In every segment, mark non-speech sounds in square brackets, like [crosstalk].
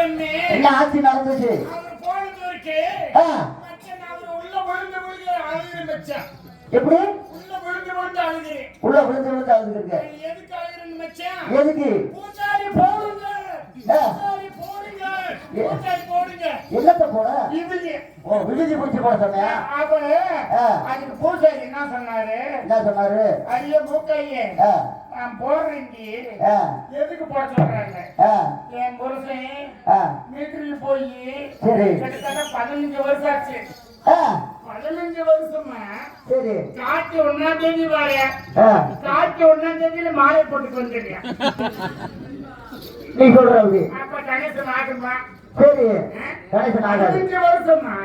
என்ன ஆட்சி நடந்துச்சு? விழுந்து விழுந்து எப்படி? உள்ள விழுந்து விழுந்து அழுகிறேன். உள்ள விழுந்து விழுந்து அழுதுருக்கு எதுக்கு அழுகிறேன் மச்சான்? எதுக்கு? பூசாரி போடுங்க. பூசாரி போடுங்க. பூசாரி போடுங்க. என்னத்த போட? இவங்க ஓ விடுதி பூச்சி போட சொன்னியா அவரு. அதுக்கு பூசாரி என்ன சொன்னாரு? என்ன சொன்னாரு? ஐயா மூக்கையே. நான் போடுறேன்டி ஆ, எதுக்கு போட சொல்றாங்க? என் புருஷன் மீட்டருக்கு போய். கிட்டத்தட்ட பதினஞ்சு வருஷம் ஆச்சு பதினஞ்சு வருஷமா? சரி. காட்டு ஒன்னாம் தேதி வாழ ஆ, காட்டு ஒன்னாம் தேதியில மாலை போட்டுட்டு வந்துருக்கேன் நீ சொல்ற அப்படி. அப்ப கணேசன் ஆகுமா? சரி. கணேசன் ஆகாது. பதினஞ்சு வருஷமா?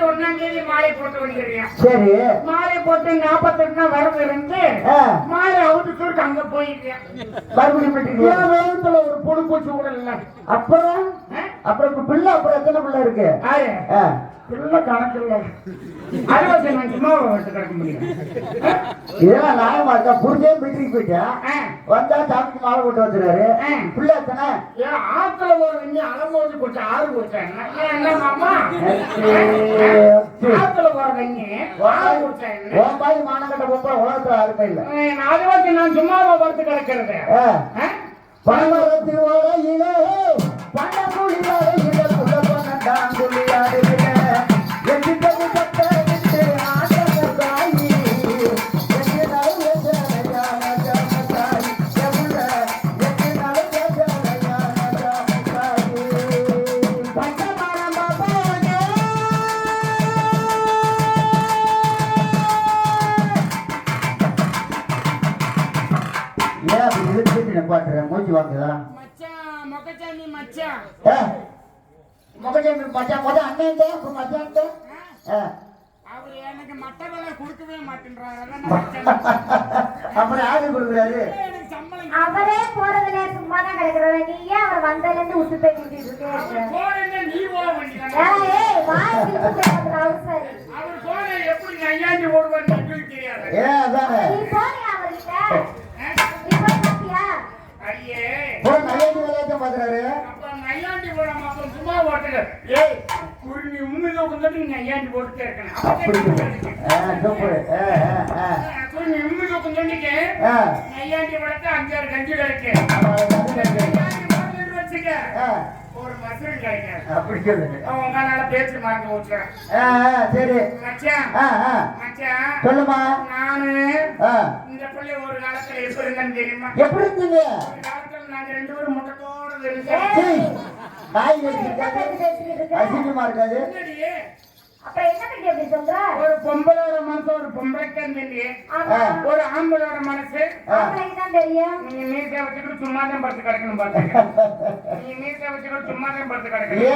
ஆ, காட்டு ஒன்னாம் தேதி மாலை போட்டு வந்துருக்கேன் சரி. மாலை போட்டு நாற்பத்தெட்டு நாள் வரவு இருந்து மாலை அவுட்டு சொல்லிட்டு அங்க வயித்துல ஒரு புழு பூச்சி கூட இல்ல. அப்புறம்? அப்புறம் பிள்ளை அப்புறம் எத்தனை பிள்ளை இருக்கு? ஆறு ஆ, பிள்ளை கணக்கு இல்ல அறுபத்தி நான் சும்மா வச்சு கிடக்க முடியும் இதெல்லாம் நியாயமா இருக்கா? புரிஞ்சே மீட்டிங் போயிட்டா. வந்தா சாமிக்கு மாலை போட்டு வந்துறாரு ஆ. பிள்ளை எத்தனை? ஏன் ஆத்துல ஒரு இங்க அலமோதி போட்டு ஆறு ஏன் என்ன? மாமா? ஆத்துல போறவங்க ஆறு கொடுத்தாங்க உன் பாய் மானங்கட்ட பொம்பளை உலகத்துல யாருமே இல்ல. அறுபத்தி நான் சும்மாவா படுத்து கிடக்கிறது. ஆ. ஆ? பணமரத்து நிப்பாட்டுற? மூச்சு வாங்குதா? மச்சான் மொக்கச்சாமி மச்சான். முகஜாமி மச்சான். முத அண்ணன் தான், இப்ப மச்சான் தான். அவர் எனக்கு மட்ட வேலை கொடுக்கவே மாட்டேன்றாரு. [laughs] அப்புறம் யாரு கொடுக்குறாரு? எனக்கு சம்பளம் அவரே போறதுல சும்மா தான் கிடக்குறாரு. நீ ஏன் அவர் வந்ததுல இருந்து விட்டு போய் அவசரம். அவர் போன எப்படி நையாண்டி ஓடுவார் தெரியாது. ஏ அதானே? பாக்குறாரு. நையாண்டி போடாம அப்புறம் சும்மா ஓட்டுங்க. ஏய் குருவி உண்மையில உட்காந்து நையாண்டி போட்டுட்டே ஆ. குருவி உண்மையில உட்காந்துட்டு நையாண்டி வளர்த்து அஞ்சாறு கஞ்சி கிடைக்கு வச்சுக்க ஒரு மசூரி கிடைக்காது. அப்படி சொல்லுங்க. உங்களால பேச்சு ஆ, சரி. மச்சான். மச்சான் சொல்லுமா? நானு. இந்த பிள்ளை ஒரு காலத்துல எப்படி இருந்தேன்னு தெரியுமா? எப்படி இருந்தீங்க? ஒரு காலத்துல நாங்க ரெண்டு பேரும் இருக்க? அசிங்கமா இருக்காது? ஒரு பொம்பளோட மனசு ஒரு பொம்பளைக்கு தெரியும் ஆமா. ஒரு ஆம்பளோட மனசு. அவங்களுக்கு தான் தெரியும். நீங்க மீசை வச்சுக்கிட்டு சும்மா தான் படுத்து கிடக்கணும் பாத்துக்க. [laughs] நீங்க மீசை வச்சுக்கிட்டு சும்மா தான் படுத்து கிடக்கணும்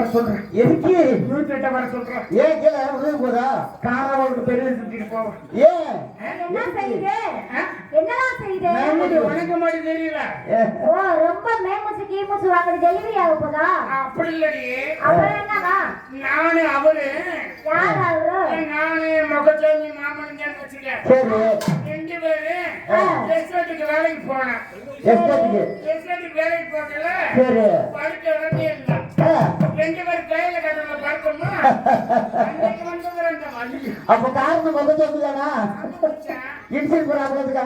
எதுக்கு? நூத்தி வர சொல்றேன். ஏன் கீழே விழுது போதா காரவளுக்கு பெரிய சுத்திட்டு போவோம் ஏன்? என்ன செய்யுது? என்னடா செய்யுது? மேமுடி உனக்கு மாதிரி தெரியல? ஓ, ரொம்ப மேமூச்சு, கீமூச்சு வாங்குறது delivery ஆக போதா? அப்படி இல்லடி. அப்புறம் என்னவா? நானு அவரு. யார் அவரு? நானு முகச்சாமி மாமன் வச்சுக்க சரி. ரெண்டு பேரு எஸ்டேட்டுக்கு வேலைக்கு போனேன். எஸ்டேட்டுக்கு எஸ்டேட்டுக்கு வேலைக்கு போகல. சரி. அப்ப காரணம் முகச்சாமி தானா இன்சில் ப்ராப்ளத்துக்கு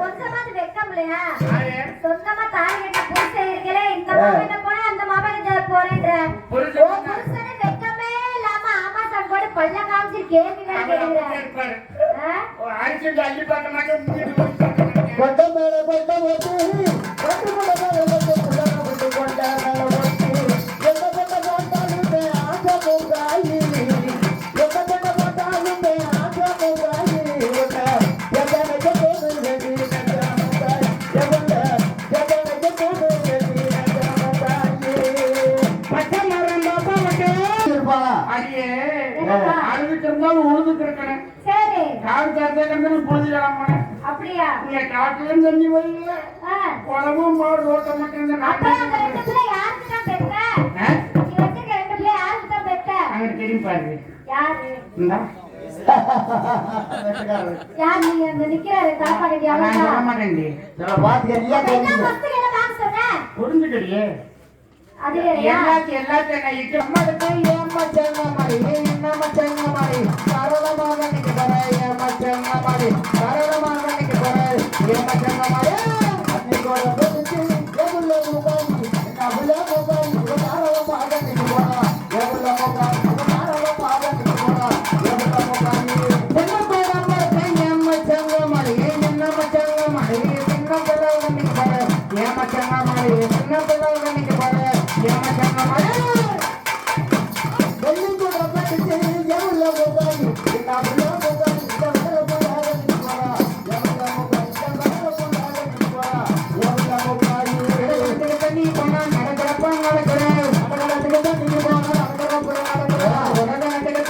கொஞ்சமாவது இல்லையா? சொந்தமா தாலி கட்ட இருக்கலே, இந்த அந்த போறேன்ற. புருஷன் இல்லாம ஆமாசான் போட்டு பல்ல காமிச்சு கேள்வி அரிசி அள்ளி பார்க்க மாட்டேன். இருக்கணும் சரி. காடு சேர்த்தே கிடந்து புரிஞ்சுக்கலாம் போனேன் அப்படியா? இங்க காட்டுலயும் தண்ணி வரல. குளமும் மாடு ரோட்ட மட்டும் அங்க தெரியும் பாரு. யாரு. [laughs] யார் நீங்க அந்த நிக்கிறாரு? நான் சொல்ல எல்லாத்தையும் எல்லாத்தையும் நான் இட்டு அம்மாளுக்கு ஏம்மா செங்கமாடி, என்னம்மா செங்கமாடி, மாதிரி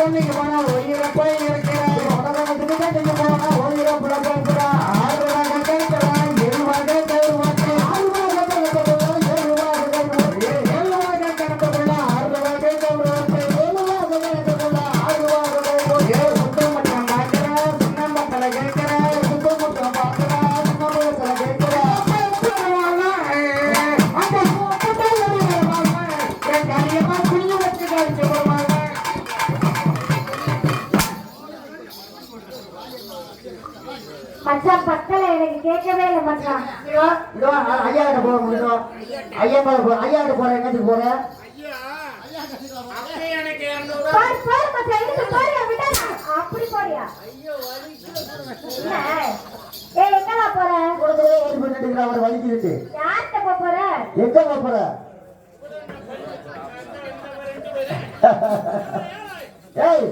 உலகத்துக்கு தண்ணி போனா உயிரப்ப மச்சான் பத்தல எனக்கு கேட்கவே இல்லை மச்சான் இதோ, இதோ, ஐயா கிட்ட போக முடியும் ஐயா மேல போ ஐயா கிட்ட போற என்னத்துக்கு போற? அப்படி போறியா? எங்கடா போற? அவர் வலிக்குது யார்கிட்ட போற? எங்க போற? ஏய்.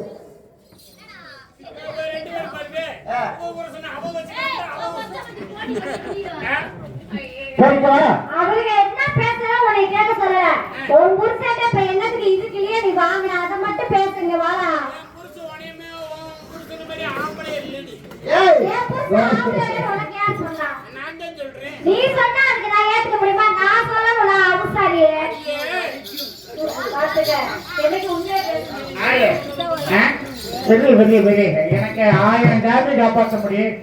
அவளுங்க என்ன பேசுறா உன்னை கேட்க சொல்லல. உன் புருஷன்ட்ட இப்ப என்னத்துக்கு இதுக்கு இல்லையே நீ வாங்கின? அதை மட்டும் பேசுங்க வாடா. ஏய் என் புருஷன் ஆம்பளைன்னு உனக்கு யார் சொன்னா நீ சொன்னா அதுக்கு நான் ஏத்துக்க முடியுமா நான் சொல்லணும்ல அவுசாரி பாத்துக்க எனக்கு உண்மையை பேசணும் ஆளு. ஆ? பெரிய பெரிய பெரிய எனக்கு ஆயிரம் ஜாதி காப்பாற்ற முடியும்.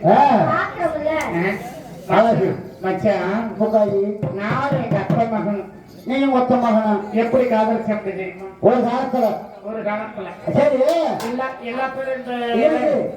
மச்சான் முக்காயி நானும் எங்க அத்தை மகன். நீயும் ஒத்த மகனா? எப்படி காதல் சாப்பிட்டு ஒரு காலத்துல. ஒரு காலத்துல. சரி. எல்லா எல்லா பேரும் இந்த